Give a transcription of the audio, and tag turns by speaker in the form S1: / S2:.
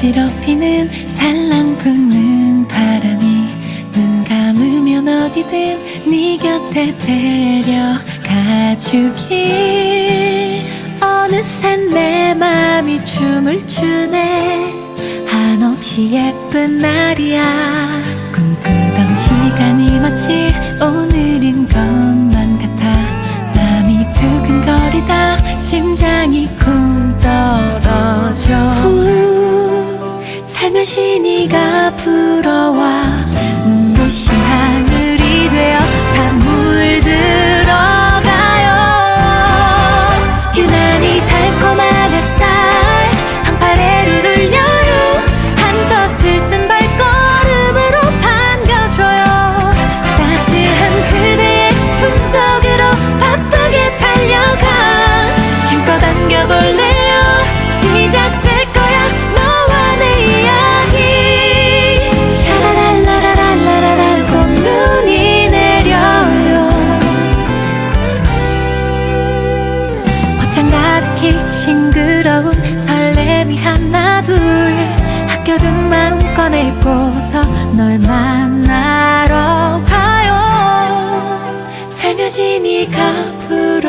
S1: 푸른 살랑 부는 바람이 눈 감으면 어디든 네 곁에 데려가주길. 어느새 내 맘이 춤을 추네. 한없이 예쁜 날이야. 꿈꾸던 시간이 마치 오늘인 것만 같아. 맘이 두근거리다 심장이 쿵 살며시 네가 불어와 옷장 가득히 싱그러운 설렘이 하나 둘. 학교든 마음껏 입고서 널 만나러 가요. 살며시 네가 불어